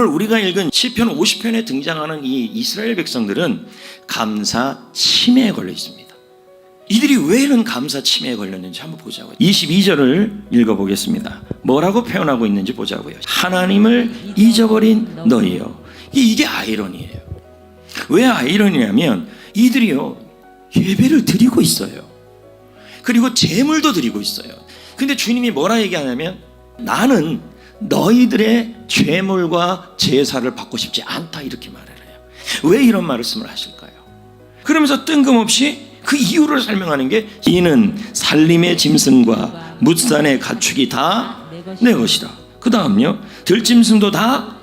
오늘 우리가 읽은 시편 50편에 등장하는 이 이스라엘 백성들은 감사 치매에 걸려 있습니다. 이들이 왜 이런 감사 치매에 걸렸는지 한번 보자고요. 22절을 읽어보겠습니다. 뭐라고 표현하고 있는지 보자고요. 하나님을 잊어버린 너희요. 이- 이게 아이러니예요. 왜 아이러니냐면 이들이요 예배를 드리고 있어요. 그리고 제물도 드리고 있어요. 근데 주님이 뭐라 얘기하냐면 나는 너희들의 죄물과 제사를 받고 싶지 않다 이렇게 말을 해요. 왜 이런 말씀을 하실까요? 그러면서 뜬금없이 그 이유를 설명하는 게 이는 살림의 짐승과 묻산의 가축이 다 내 것이다. 그 다음요 들짐승도 다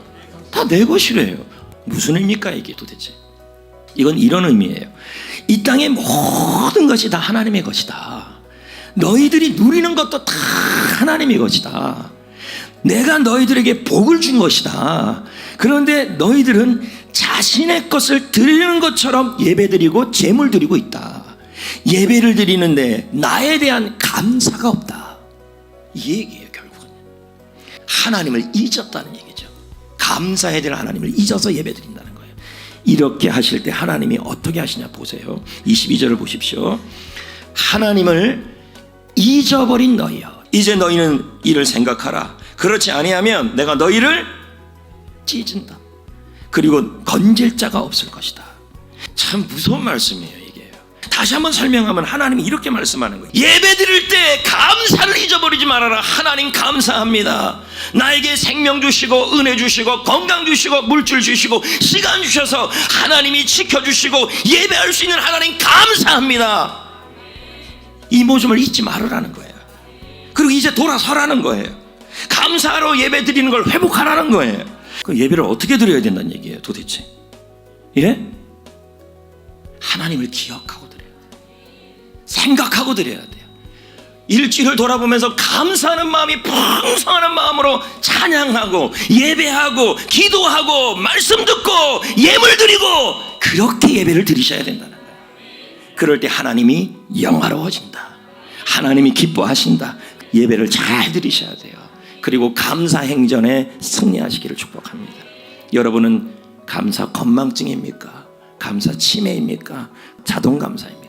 다 내 것이래요. 무슨 의미입니까 이게 도대체? 이건 이런 의미예요. 이 땅의 모든 것이 다 하나님의 것이다. 너희들이 누리는 것도 다 하나님의 것이다. 내가 너희들에게 복을 준 것이다. 그런데 너희들은 자신의 것을 드리는 것처럼 예배드리고 제물 드리고 있다. 예배를 드리는데 나에 대한 감사가 없다. 이 얘기예요, 결국은. 하나님을 잊었다는 얘기죠. 감사해야 될 하나님을 잊어서 예배 드린다는 거예요. 이렇게 하실 때 하나님이 어떻게 하시냐 보세요. 22절을 보십시오. 하나님을 잊어버린 너희여. 이제 너희는 이를 생각하라. 그렇지 아니하면 내가 너희를 찢은다. 그리고 건질 자가 없을 것이다. 참 무서운 말씀이에요, 이게. 다시 한번 설명하면 하나님이 이렇게 말씀하는 거예요. 예배 드릴 때 감사를 잊어버리지 말아라. 하나님 감사합니다. 나에게 생명 주시고 은혜 주시고 건강 주시고 물질 주시고 시간 주셔서 하나님이 지켜 주시고 예배할 수 있는 하나님 감사합니다. 이 모습을 잊지 말으라는 거예요. 그리고 이제 돌아서라는 거예요. 감사로 예배 드리는 걸 회복하라는 거예요. 그 예배를 어떻게 드려야 된다는 얘기예요, 도대체? 예? 하나님을 기억하고 드려야 돼요. 생각하고 드려야 돼요. 일주일을 돌아보면서 감사하는 마음이 풍성한 마음으로 찬양하고 예배하고 기도하고 말씀 듣고 예물 드리고 그렇게 예배를 드리셔야 된다는 거예요. 그럴 때 하나님이 영화로워진다. 하나님이 기뻐하신다. 예배를 잘 드리셔야 돼요. 그리고 감사 행전에 승리하시기를 축복합니다. 여러분은 감사 건망증입니까? 감사 치매입니까? 자동 감사입니까?